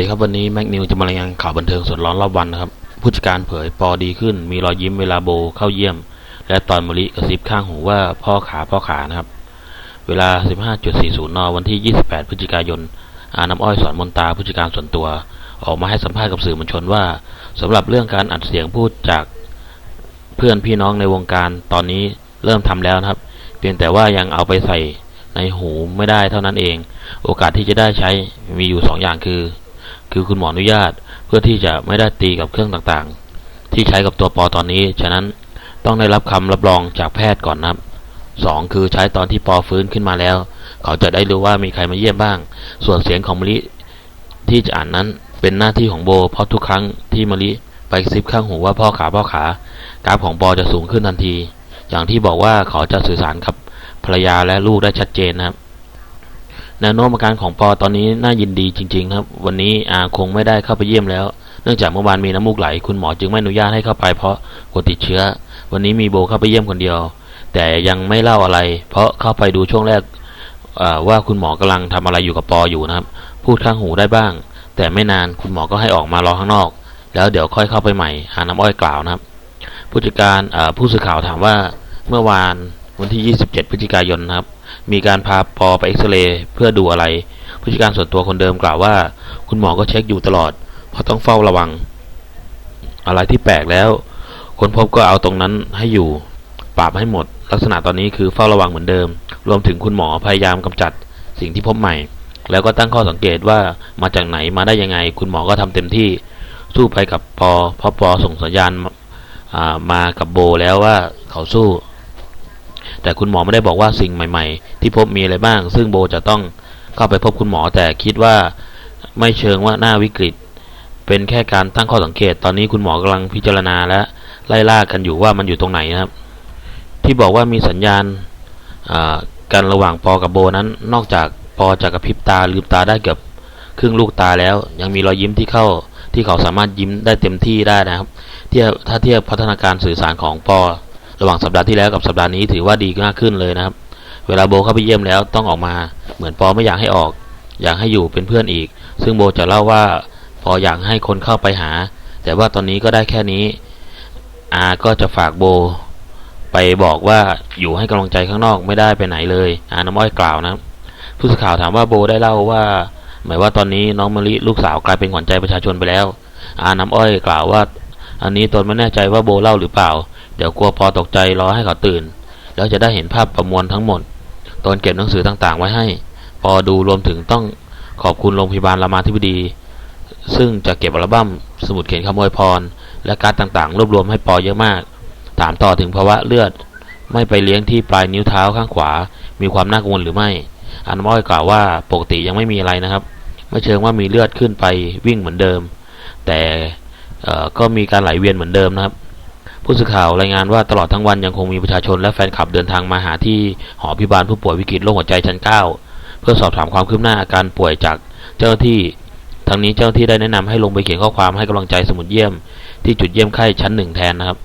ดีครับวันนี้แม็กนิวจะมารายงานข่าวบันเทิงสดร้อนรอบวันนะครับผู้จัดการเผยปอดีขึ้น มีรอยยิ้มเวลาโบเข้าเยี่ยม และตอนมะลิกระซิบข้างหูว่าพ่อขาพ่อขานะครับ เวลา 15.40 น วันที่ 28 พฤศจิกายน อาน้ำอ้อยสอนมนตาผู้จัดการส่วนตัว ออกมาให้สัมภาษณ์กับสื่อมวลชนว่าสำหรับเรื่องการอัดเสียงพูดจากเพื่อนพี่น้องในวงการตอนนี้เริ่มทำแล้วนะครับ เพียงแต่ว่ายังเอาไปใส่ในหูไม่ได้เท่านั้นเอง โอกาสที่จะได้ใช้มีอยู่สองอย่างคือ คือคุณหมออนุญาต เพื่อที่จะไม่ได้ตีกับเครื่องต่างๆ ที่ใช้กับตัวปอตอนนี้ ฉะนั้นต้องได้รับคำรับรองจากแพทย์ก่อนนะครับสองคือใช้ตอนที่ปอฟื้นขึ้นมาแล้ว เขาจะได้รู้ว่ามีใครมาเยี่ยมบ้าง ส่วนเสียงของมะลิที่จะอ่านนั้นเป็นหน้าที่ของโบ เพราะทุกครั้งที่มะลิไปซิบข้างหูว่าพ่อขาพ่อขากราฟของปอจะสูงขึ้นทันที อย่างที่บอกว่าเขาจะสื่อสารกับภรรยาและลูกได้ชัดเจนนะครับ แนวโน้มอาการของปอตอนนี้น่ายินดีจริง ๆ ครับ วันนี้อาคงไม่ได้เข้าไปเยี่ยมแล้ว เนื่องจากเมื่อวานมีน้ำมูกไหล คุณหมอจึงไม่อนุญาตให้เข้าไปเพราะกลัวติดเชื้อ วันนี้มีโบเข้าไปเยี่ยมคนเดียว แต่ยังไม่เล่าอะไร เพราะเข้าไปดูช่วงแรกว่าคุณหมอกำลังทำอะไรอยู่กับปออยู่นะครับ พูดข้างหูได้บ้าง แต่ไม่นานคุณหมอก็ให้ออกมารอข้างนอก แล้วเดี๋ยวค่อยเข้าไปใหม่หาน้ำอ้อยกล่าวนะครับ ผู้จัดการผู้สื่อข่าวถามว่าเมื่อวานวันที่ 27 พฤศจิกายนนะครับ มีการพาปอไปเอ็กซเรย์เพื่อดูอะไร ผู้จัดการส่วนตัวคนเดิมกล่าวว่า คุณหมอก็เช็คอยู่ตลอด เพราะต้องเฝ้าระวัง อะไรที่แปลกแล้ว คนพบก็เอาตรงนั้นให้อยู่ ปราบให้หมด ลักษณะตอนนี้คือเฝ้าระวังเหมือนเดิม รวมถึงคุณหมอพยายามกำจัดสิ่งที่พบใหม่ แล้วก็ตั้งข้อสังเกตว่ามาจากไหนมาได้ยังไง คุณหมอก็ทำเต็มที่สู้ไปกับปอพราะปอส่งสัญญาณมากับโบแล้วว่าเขาสู้ แต่คุณหมอไม่ได้บอกว่าสิ่งใหม่ ๆ ที่พบมีอะไรบ้าง ซึ่งโบจะต้องเข้าไปพบคุณหมอแต่คิดว่าไม่เชิงว่าหน้าวิกฤต เป็นแค่การตั้งข้อสังเกต ตอนนี้คุณหมอกำลังพิจารณาและไล่ล่ากันอยู่ว่ามันอยู่ตรงไหนนะครับ ที่บอกว่ามีสัญญาณการระหว่างปอกับโบนั้น นอกจากปอจะกระพริบตาลืมตาได้เกือบครึ่งลูกตาแล้ว ยังมีรอยยิ้มที่เข้าที่เขาสามารถยิ้มได้เต็มที่ได้นะครับ เทียบถ้าเทียบพัฒนาการสื่อสารของปอ ระหว่างสัปดาห์ที่แล้วกับสัปดาห์นี้ถือว่าดีมากขึ้นเลยนะครับ เวลาโบเข้าไปเยี่ยมแล้วต้องออกมา เหมือนปอไม่อยากให้ออก อยากให้อยู่เป็นเพื่อนอีก ซึ่งโบจะเล่าว่าปออยากให้คนเข้าไปหา แต่ว่าตอนนี้ก็ได้แค่นี้อาก็จะฝากโบ ไปบอกว่าอยู่ให้กำลังใจข้างนอกไม่ได้ไปไหนเลยอาน้ำอ้อยกล่าวนะผู้สื่อข่าวถามว่าโบได้เล่าว่า หมายว่าตอนนี้น้องมะลิลูกสาวกลายเป็นขวัญใจประชาชนไปแล้วอาน้ำอ้อยกล่าวว่า อันนี้ตนไม่แน่ใจว่าโบเล่าหรือเปล่า เดี๋ยวกลัวพอตกใจรอให้เขาตื่น แล้วจะได้เห็นภาพประมวลทั้งหมด ตนเก็บหนังสือต่างๆ ไว้ให้ พอดูรวมถึงต้องขอบคุณโรงพยาบาลรามาธิบดี ซึ่งจะเก็บอัลบั้มสมุดเขียนขโมยพร และการ์ดต่างๆ รวบรวมให้ปอเยอะมาก ถามต่อถึงภาวะเลือด ไม่ไปเลี้ยงที่ปลายนิ้วเท้าข้างขวา มีความน่ากังวลหรือไม่ อันม้อยกล่าวว่าปกติยังไม่มีอะไรนะครับ ไม่เชิงว่ามีเลือดขึ้นไปวิ่งเหมือนเดิม แต่ก็มีการไหลเวียนเหมือนเดิมนะครับ ผู้สื่อข่าวรายงานว่าตลอดทั้งวันยังคงมีประชาชนและแฟนคลับเดินทางมาหาที่หอพิบาลผู้ป่วยวิกฤตโรคหัวใจชั้น 9 เพื่อสอบถามความคืบหน้าอาการป่วยจากเจ้าที่ทั้งนี้เจ้าที่ได้แนะนำให้ลงไปเขียนข้อความให้กำลังใจสมุดเยี่ยม ที่จุดเยี่ยมไข้ชั้นหนึ่งแทนนะครับ